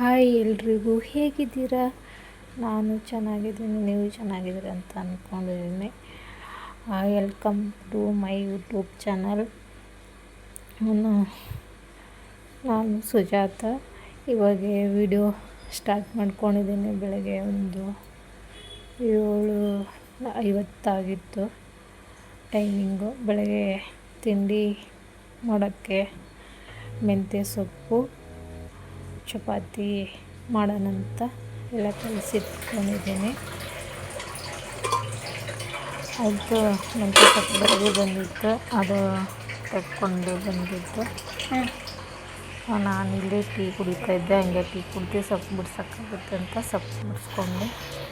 Hi ಎಲ್ರಿಗೂ ಹೇಗಿದ್ದೀರಾ? ನಾನು ಚೆನ್ನಾಗಿದ್ದೀನಿ, ನೀವು ಚೆನ್ನಾಗಿದ್ದೀರ ಅಂತ ಅಂದ್ಕೊಂಡಿದ್ದೀನಿ welcome to my YouTube channel ನಾನು ಸುಜಾತ. ಇವಾಗ ವಿಡಿಯೋ ಸ್ಟಾರ್ಟ್ ಮಾಡ್ಕೊಂಡಿದ್ದೀನಿ. ಬೆಳಗ್ಗೆ ಒಂದು ಏಳು, ಐವತ್ತಾಗಿತ್ತು ಟೈಮಿಂಗು ಬೆಳಗ್ಗೆ ತಿಂಡಿ ಮಾಡೋಕ್ಕೆ ಮೆಂತ್ಯ ಸೊಪ್ಪು ಚಪಾತಿ ಮಾಡೋಣಂತ ಎಲ್ಲ ಕಲಿಸಿಟ್ಕೊಂಡಿದ್ದೀನಿ. ಅದು ಬೆಳಗ್ಗೆ ಬಂದಿತ್ತು. ಅದು ತೆಕ್ಕೊಂಡು ಬಂದಿದ್ದು ನಾನಿಲ್ಲಿ ಟೀ ಕುಡಿತಾ ಇದ್ದೆ ಹಂಗೆ ಟೀ ಕುಡಿದು ಸೊಪ್ಪು ಬಿಡ್ಸೋಕ್ಕಾಗುತ್ತೆ ಅಂತ ಸೊಪ್ಪು ಬಿಡಿಸ್ಕೊಂಡು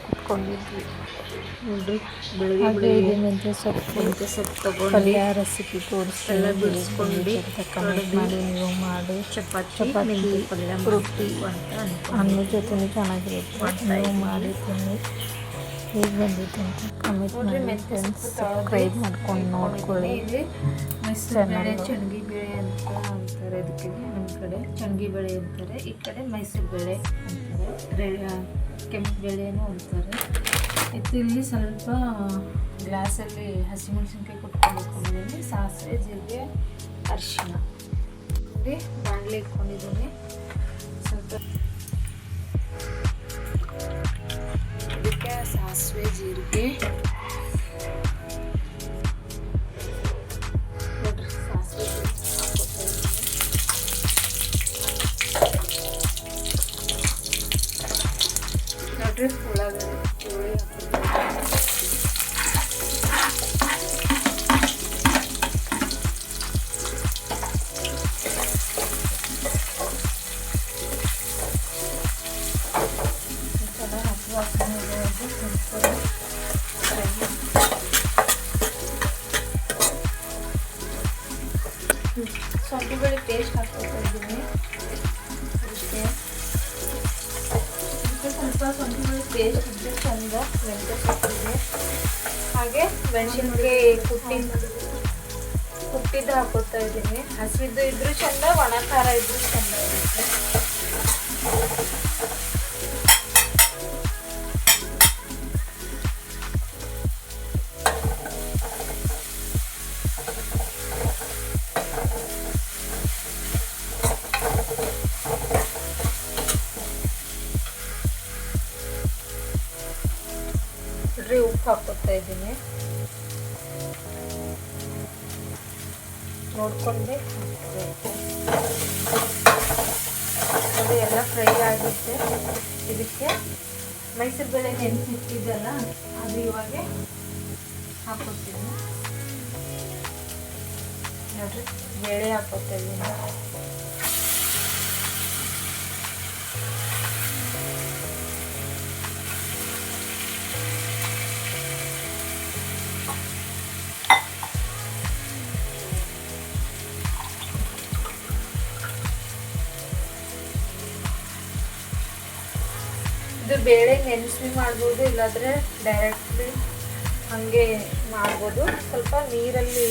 ಕುತ್ಕೊಂಡಿದ್ವಿ. ಹಾಗೆ ಬೆಳಿಗ್ಗೆ ಮೆಂತ್ಯ ಸೊಪ್ಪು ಮೆಂತ್ಯ ಸೊಪ್ಪು ತಗೊಂಡು ರೆಸಿಪಿ ತೋರಿಸ್ತೀನಿ. ಎಲ್ಲ ಬಿಡಿಸ್ಕೊಂಡು ಕಮೆಂಟ್ ಮಾಡಿ ನೀವು ಮಾಡಿ. ಚಪಾತಿ ಚಪಾತಿ, ಪಲ್ಯ ರೊಟ್ಟಿ ಅಂತ ಅನ್ನ ಜೊತೆನೂ ಚೆನ್ನಾಗಿರುತ್ತೆ. ನೀವು ಮಾಡಿ ತಿನ್ನಿ. ಹೇಗೆ ಬಂದಿತ್ತು ಅಂತ ಕಮೆಂಟ್ ಮಾಡಿ ಸಬ್ಸ್ಕ್ರೈಬ್ ಮಾಡ್ಕೊಂಡು ನೋಡ್ಕೊಳ್ಳಿ. ಚೆನ್ನಾಗಿ ಚೆನ್ನಾಗಿ. ಬೇಳೆ ಅಂತ ಅಂತಾರೆ ಅದಕ್ಕೆ ನಮ್ಮ ಕಡೆ ಚಂಗಿ ಬೆಳೆ ಅಂತಾರೆ, ಈ ಕಡೆ ಮೈಸೂರು ಬೇಳೆ ಅಂತಾರೆ ಕೆಂಪು ಬೇಳೆನೂ ಅಂತಾರೆ. ಇದು ಇಲ್ಲಿ ಸ್ವಲ್ಪ ಗ್ಲಾಸಲ್ಲಿ ಹಸಿಮೆಣಸಿನ್ಕಾಯಿ ಕೊಟ್ಕೊಂಡು ಇಟ್ಕೊಂಡಿದ್ದೀನಿ ಸಾಸಿವೆ, ಜೀರಿಗೆ ಅರಿಶಿನ ನೋಡಿ, ಬಾಣಲೆ ಇಟ್ಕೊಂಡಿದ್ದೀನಿ. ಸ್ವಲ್ಪ ಅದಕ್ಕೆ ಸಾಸಿವೆ, ಜೀರಿಗೆ. ಬೆಳ್ಳಿ ಪೇಸ್ಟ್ ಹಾಕ್ಕೊಳ್ತಾ ಇದ್ದೀನಿ. ಅದಕ್ಕೆ ಅದಕ್ಕೆ ಸ್ವಲ್ಪ ಬೆಳ್ಳಿ ಪೇಸ್ಟ್ ಇದ್ದರೆ ಚಂದ ಮೆಂತ್ಯ ಸೊಪ್ಪಿಗೆ ಹಾಗೆ ಮೆಣಸಿನ್ಕಾಯಿ ಕುಟ್ಟಿ ಕುಟ್ಟಿದ್ದು ಹಾಕೋತಾ ಇದ್ದೀನಿ. ಹಸಿದ್ದು ಇದ್ರೂ ಚಂದ, ಒಣ ಖಾರ ಇದ್ರೂ ಚಂದ ಇರುತ್ತೆ. ನೋಡ್ರಿ ಉಪ್ಪು ಹಾಕೋತಾ ಇದ್ದೀನಿ. ನೋಡ್ಕೊಂಡೆ ಅದು ಎಲ್ಲ ಫ್ರೈ ಆಗುತ್ತೆ. ಇದಕ್ಕೆ ಮೈಸೂರು ಬೇಳೆ ನೆನೆಸಿಟ್ಟಿದ್ದಲ್ಲ ಅದು ಇವಾಗ ಹಾಕೋತೀನಿ ನೋಡ್ರಿ, ಬೇಳೆ ಹಾಕೋತಾ ಇದ್ದೀನಿ. ಇದು ಬೇಳೆ ನೆನೆಸಿ ಮಾಡ್ಬೋದು, ಇಲ್ಲಾಂದ್ರೆ ಡೈರೆಕ್ಟ್ಲಿ ಹಾಗೆ ಮಾಡ್ಬೋದು. ಸ್ವಲ್ಪ ನೀರಲ್ಲಿ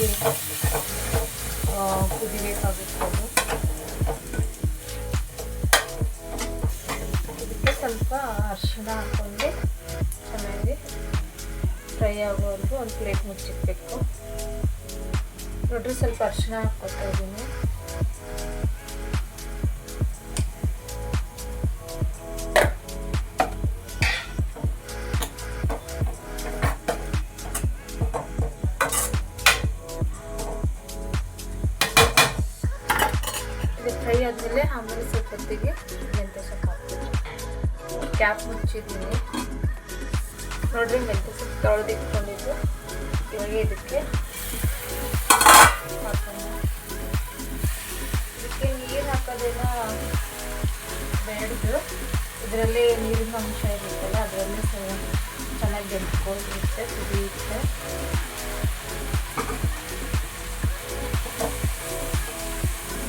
ಕುದಿಬೇಕಾಗುತ್ತದೆ ಇದಕ್ಕೆ ಸ್ವಲ್ಪ ಅರಿಶಿಣ ಹಾಕ್ಕೊಂಡು ಚೆನ್ನಾಗಿ ಫ್ರೈ ಆಗೋವರೆಗೂ ಒಂದು ಪ್ಲೇಟ್ ಮುಚ್ಚಿಡಬೇಕು. ನೋಡ್ರಿ ಸ್ವಲ್ಪ ಅರಿಶಿಣ ಹಾಕ್ಕೊತಾ ಇದ್ದೀನಿ ಕ್ಯಾಪ್ ಮುಚ್ಚಿದ್ದೀನಿ ನೋಡ್ರಿ ಮೆಂತ್ಯ ಸೊಪ್ಪು ತೊಳೆದಿಟ್ಕೊಂಡಿದ್ದು ಇವಾಗ ಇದಕ್ಕೆ ಇದಕ್ಕೆ ನೀರು ಹಾಕೋದೆಲ್ಲ ಬೇಡದು ಇದರಲ್ಲಿ ನೀರಿನ ಅಂಶ ಇರುತ್ತಲ್ಲ, ಅದರಲ್ಲಿ ಚೆನ್ನಾಗಿ ಬೆಂದ್ಕೊಂಡಿರುತ್ತೆ ಕುದಿಯುತ್ತೆ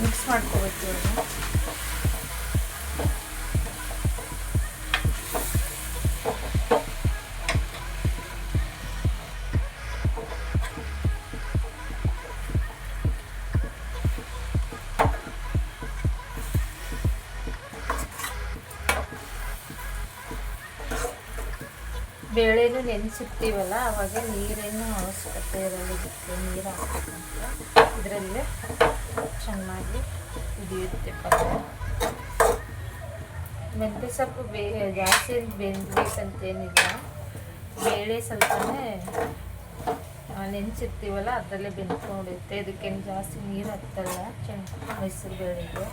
ಮಿಕ್ಸ್ ಮಾಡ್ಕೋಬೇಕು ಇವಾಗ. ಬೇಳೆನೂ ನೆನೆಸಿರ್ತೀವಲ್ಲ ಆವಾಗ ನೀರೇನು ಅವಶ್ಯಕತೆ ಇರಲ್ಲ, ಇದಕ್ಕೆ ನೀರು ಹಾಕ್ಬೇಕಂತ. ಇದರಲ್ಲೇ ಚೆನ್ನಾಗಿ ಕುದಿಯುತ್ತೆ ಮೆಂತ್ಯ ಸೊಪ್ಪು ಬೇ ಜಾಸ್ತಿ ಬೆಂದ್ಬೇಕಂತೇನಿಲ್ಲ. ಬೇಳೆ ಸ್ವಲ್ಪನೇ ನೆನೆಸಿರ್ತೀವಲ್ಲ, ಅದರಲ್ಲೇ ಬೆಂದ್ಕೊಂಡಿರುತ್ತೆ. ಇದಕ್ಕೇನು ಜಾಸ್ತಿ ನೀರು ಹತ್ತಲ್ಲ ಚೆನ್ನ ಮೈಸೂರು ಬೇಳೆಗೆ.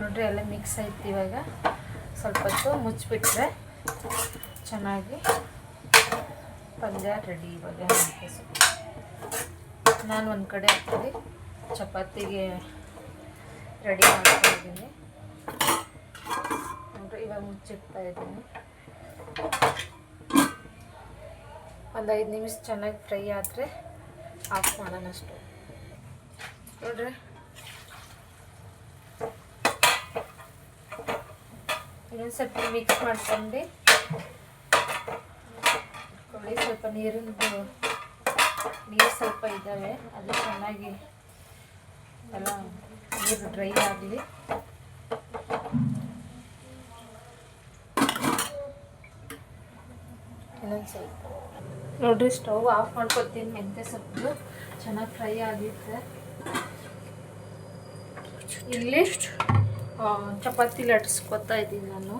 ನೋಡ್ರಿ, ಎಲ್ಲ ಮಿಕ್ಸ್ ಆಯ್ತು ಇವಾಗ. ಸ್ವಲ್ಪ ಹೊತ್ತು ಮುಚ್ಚಿಬಿಟ್ರೆ ಚೆನ್ನಾಗಿ ಪಲ್ಯ ರೆಡಿ ಇವಾಗ ನಾನು ಒಂದು ಕಡೆ ಹಾಕ್ತೀನಿ. ಚಪಾತಿಗೆ ರೆಡಿ ಮಾಡ್ತಾ ಇದ್ದೀನಿ ನೋಡ್ರಿ ಇವಾಗ ಮುಚ್ಚಿಡ್ತಾ ಇದ್ದೀನಿ. ಒಂದು ಐದು ನಿಮಿಷ ಚೆನ್ನಾಗಿ ಫ್ರೈ ಆದರೆ ಆಫ್ ಮಾಡೋಣ ಅಷ್ಟು. ನೋಡ್ರಿ. ಸ್ವಲ್ಪ ಮಿಕ್ಸ್ ಮಾಡ್ಕೊಂಡು ಕೊಳ್ಳಿ ಸ್ವಲ್ಪ ನೀರಿಂದು ನೀರು ಸ್ವಲ್ಪ ಇದ್ದಾವೆ ಅದು ಚೆನ್ನಾಗಿ ಎಲ್ಲ ನೀರು ಡ್ರೈ ಆಗಲಿ. ಇನ್ನೊಂದು ಸ್ವಲ್ಪ. ನೋಡ್ರಿ ಸ್ಟವ್ ಆಫ್ ಮಾಡ್ಕೊತೀನಿ ಮೆಂತ್ಯ ಸೊಪ್ಪು ಚೆನ್ನಾಗಿ ಫ್ರೈ ಆಗಿತ್ತು ಇಲ್ಲಿ ಚಪಾತಿ ಲಟ್ಸ್ಕೊತಾ ಇದ್ದೀನಿ ನಾನು.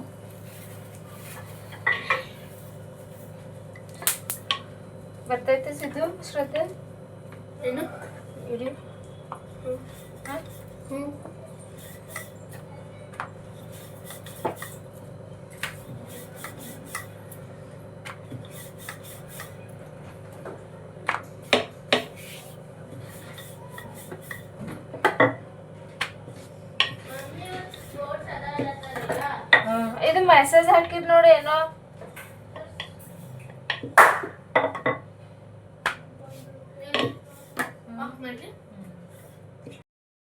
ಬರ್ತೈತೆ ಸಿದ್ದು ಶ್ರದ್ಧೆ? ಏನು? ಇಡಿ ಹ್ಞೂ ಇದು ಮೆಸೇಜ್ ಹಾಕಿದ್ ನೋಡಿ ಏನೋ.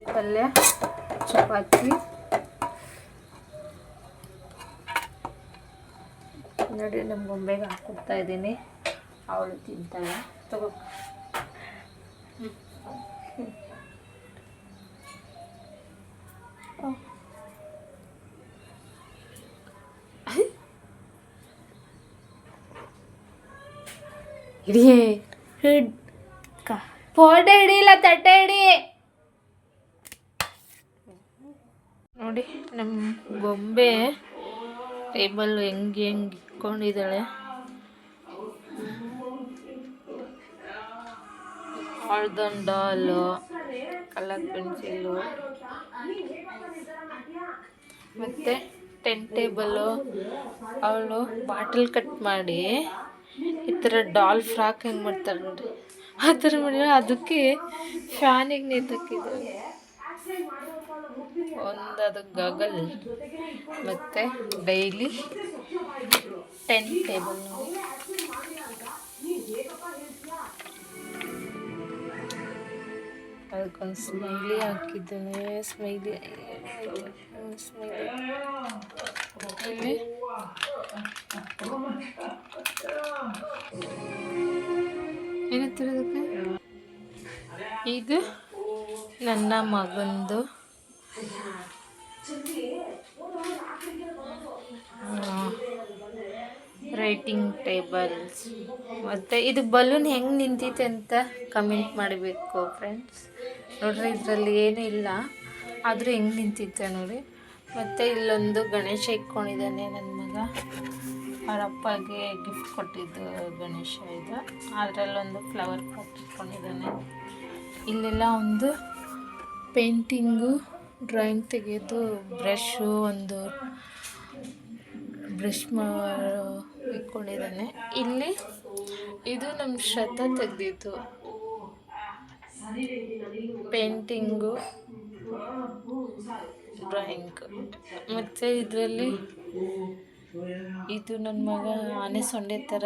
ಪಲ್ಯ ಚಪಾತಿ. ನೋಡಿ ನಮ್ಮ ಗೊಂಬೆಗೆ ಹಾಕೊಡ್ತಾ ಇದ್ದೀನಿ. ಅವಳು ತಿಂತಾಳೆ. ತಗೋ. ಹಿಡಿಯೇ. ಹಿಡ್. ಫೋಟೋ ಹಿಡಿಯಿಲ್ಲ ತಟ್ಟೆ ಹಿಡಿ. ನೋಡಿ ನಮ್ಮ ಗೊಂಬೆ ಟೇಬಲ್ ಹೆಂಗೆ ಹೆಂಗೆ ಇಟ್ಕೊಂಡಿದ್ದಾಳೆ. ಆಳ್ದನ್ ಡಾಲು ಕಲರ್ ಪೆನ್ಸಿಲು. ಮತ್ತು ಟೆಂಟ್ ಟೇಬಲ್ಲು ಅವಳು ಬಾಟಲ್ ಕಟ್ ಮಾಡಿ ಈ ಥರ ಡಾಲ್ ಫ್ರಾಕ್ ಹೆಂಗೆ ಮಾಡ್ತಾರೆ ನೋಡಿ ಆ ಥರ ಮಾಡಿದ್ರೆ ಅದಕ್ಕೆ ಫ್ಯಾನಿಗೆ ನೇತಾಕಿದ್ದಾಳೆ ಒಂದು ಅದು ಗಗಲ್ ಮತ್ತು ಡೈಲಿ ಟೆನ್ ಟೇಬಲ್ ನೋಡಿ. ಅದಕ್ಕೊಂದು ಸ್ಮೈಲಿ ಹಾಕಿದ್ದಾನೆ ಸ್ಮೈಲಿ ಸ್ಮೈಲಿ ಇಲ್ಲಿ ಏನಂತಾರೆ ಇದು ನನ್ನ ಮಗಂದು ರೈಟಿಂಗ್ ಟೇಬಲ್ಸ್ ಮತ್ತು ಇದು ಬಲೂನ್ ಹೆಂಗೆ ನಿಂತಿದೆ ಅಂತ ಕಮೆಂಟ್ ಮಾಡಬೇಕು ಫ್ರೆಂಡ್ಸ್ ನೋಡ್ರಿ, ಇದರಲ್ಲಿ ಏನೂ ಇಲ್ಲ. ಆದರೂ ಹೆಂಗೆ ನಿಂತಿತ್ತೆ ನೋಡಿ ಮತ್ತು ಇಲ್ಲೊಂದು ಗಣೇಶ ಇಟ್ಕೊಂಡಿದ್ದಾನೆ ನನ್ನ ಮಗ. ಅವರಪ್ಪಗೆ ಅಪ್ಪಗೆ ಗಿಫ್ಟ್ ಕೊಟ್ಟಿದ್ದು ಗಣೇಶ ಇದು. ಅದರಲ್ಲೊಂದು ಫ್ಲವರ್ ಪಾಟ್ ಇಟ್ಕೊಂಡಿದ್ದಾನೆ. ಇಲ್ಲೆಲ್ಲ ಒಂದು ಪೇಂಟಿಂಗು ಡ್ರಾಯಿಂಗ್ ತೆಗೆಯೋದು ಬ್ರಷು ಒಂದು ಬ್ರಷ್ ಇಟ್ಕೊಂಡಿದ್ದಾನೆ. ಇಲ್ಲಿ ಇದು ನಮ್ಮ ಶ್ರದ್ಧಾ ತೆಗೆದಿದ್ದು. ಪೇಂಟಿಂಗು ಡ್ರಾಯಿಂಗ್ ಮತ್ತು ಇದರಲ್ಲಿ ಇದು ನನ್ನ ಮಗ ಆನೆ ಸೊಂಡೆ ಥರ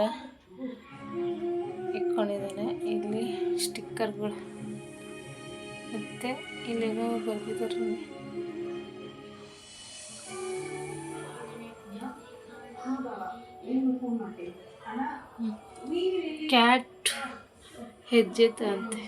ಇಟ್ಕೊಂಡಿದ್ದಾನೆ. ಇಲ್ಲಿ ಸ್ಟಿಕ್ಕರ್ಗಳು. ಮತ್ತು ಇಲ್ಲಿಗೋ ಬರ್ದಿದ್ದಾರೆ ಕ್ಯಾಟ್ ಹೆಜ್ಜೆ ಅಂತೆ